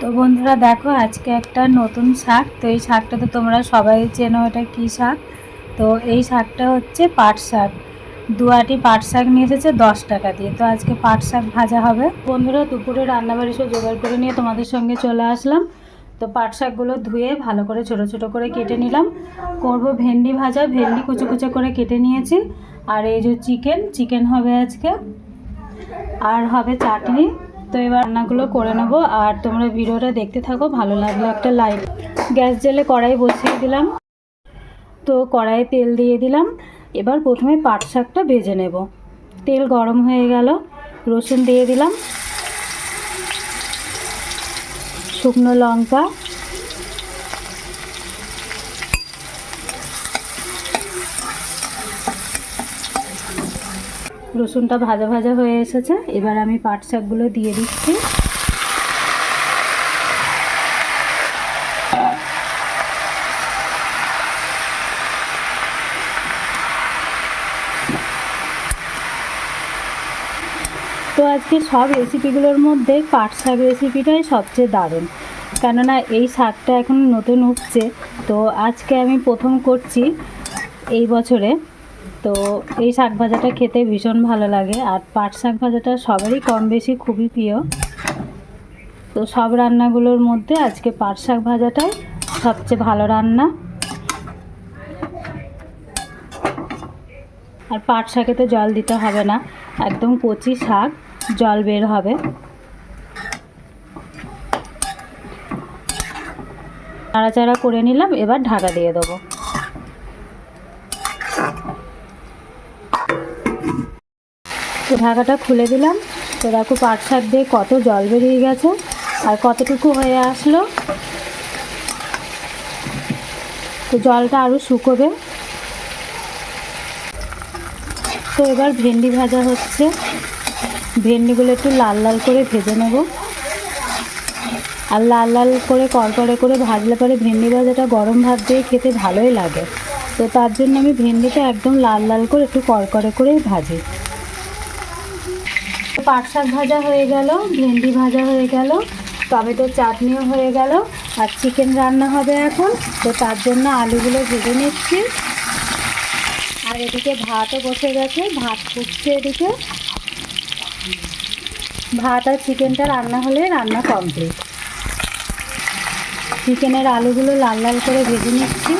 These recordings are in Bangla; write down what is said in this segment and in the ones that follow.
তো বন্ধুরা দেখো, আজকে একটা নতুন শাক। তো এই শাকটা তো তোমরা সবাই চেনো, এটা কী শাক? তো এই শাকটা হচ্ছে পাট শাক। দুয়াটি পাট শাক নিয়ে এসেছে দশ টাকা দিয়ে। তো আজকে পাট শাক ভাজা হবে। বন্ধুরা, দুপুরে রান্নাবাড়ি সব জোগাড় করে নিয়ে তোমাদের সঙ্গে চলে আসলাম। তো পাট শাকগুলো ধুয়ে ভালো করে ছোট ছোট করে কেটে নিলাম। করব ভেন্ডি ভাজা। ভেন্ডি কুচো কুচো করে কেটে নিয়েছি। আর এই যে চিকেন চিকেন হবে আজকে। আর হবে চাটনি। তো এবার রান্নাগুলো করে নেব আর তোমরা ভিডিওটা দেখতে থাকো, ভালো লাগল একটা লাইক গ্যাস জেলে কড়াই বসিয়ে দিলাম। তো কড়াইয়ে তেল দিয়ে দিলাম। এবার প্রথমে পাট শাকটা ভেজে নেব। তেল গরম হয়ে গেল, রসুন দিয়ে দিলাম। শুকনো লঙ্কা রসুনটা ভাজা ভাজা হয়ে এসেছে। এবার আমি পাট শাকগুলো দিয়ে দিচ্ছি। তো আজকে সব রেসিপিগুলোর মধ্যে পাট শাক রেসিপিটাই সবচেয়ে দারুণ। কেননা এই শাকটা এখন নতুন উঠছে তো আজকে আমি প্রথম করছি এই বছরে তো এই শাক ভাজাটা খেতে ভীষণ ভালো লাগে। আর পাট শাক ভাজাটা সবারই কম বেশি খুবই প্রিয়। তো সব রান্নাগুলোর মধ্যে আজকে পাট শাক ভাজাটাই সবচেয়ে ভালো রান্না। আর পাট শাকে তো জল দিতে হবে না, একদম কচি শাক, জল বের হবে। নাড়াচাড়া করে নিলাম, এবার ঢাকা দিয়ে দেবো। তো ঢাকাটা খুলে দিলাম। তো দেখো পাট শাক দিয়ে কত জল বেরিয়ে গেছে আর কতটুকু হয়ে আসলো। তো জলটা আরও শুকোবে। তো এবার ভেন্ডি ভাজা হচ্ছে। ভেন্ডিগুলো একটু লাল লাল করে ভেজে নেব। আর লাল লাল করে কড়কড়ে করে ভাজলে পরে ভেন্ডি ভাজাটা গরম ভাত দিয়ে খেতে ভালোই লাগে। তো তার জন্য আমি ভেন্ডিটা একদম লাল লাল করে একটু কড়কড়ে করেই ভাজি। পাট শাক ভাজা হয়ে গেল, ভেন্ডি ভাজা হয়ে গেল টমেটোর চাটনিও হয়ে গেল, আর চিকেন রান্না হবে এখন। তো তার জন্য আলুগুলো ভেজে নিচ্ছি। আর এদিকে ভাতও বসে গেছে, ভাত ফুটছে এদিকে। ভাত আর চিকেনটা রান্না হলে রান্না কমপ্লিট চিকেনের আলুগুলো লাল লাল করে ভেজে নিচ্ছি।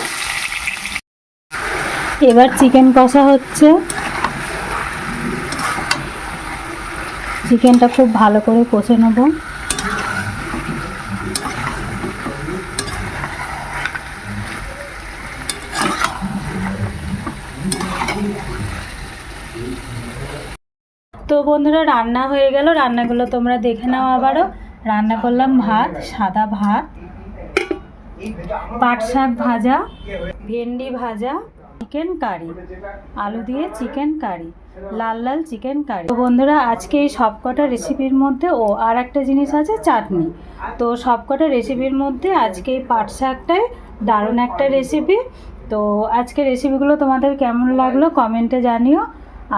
এবার চিকেন কষা হচ্ছে। চিকেনটা খুব ভালো করে কষে নেব। তো বন্ধুরা, রান্না হয়ে গেল। রান্নাগুলো তোমরা দেখে নাও আবারও। রান্না করলাম ভাত, সাদা ভাত, পাট শাক ভাজা, ভেন্ডি ভাজা চিকেন কারি আলু দিয়ে চিকেন কারি লাল লাল চিকেন কারি তো বন্ধুরা, আজকে এই সবকটা রেসিপির মধ্যে ও আর একটা জিনিস আছে, চাটনি। তো সবকটা রেসিপির মধ্যে আজকে এই পাট শাকটাই দারুণ একটা রেসিপি তো আজকে রেসিপিগুলো তোমাদের কেমন লাগল কমেন্টে জানিও,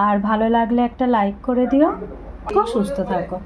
আর ভালো লাগলে একটা লাইক করে দিও। খুব সুস্থ থাকো।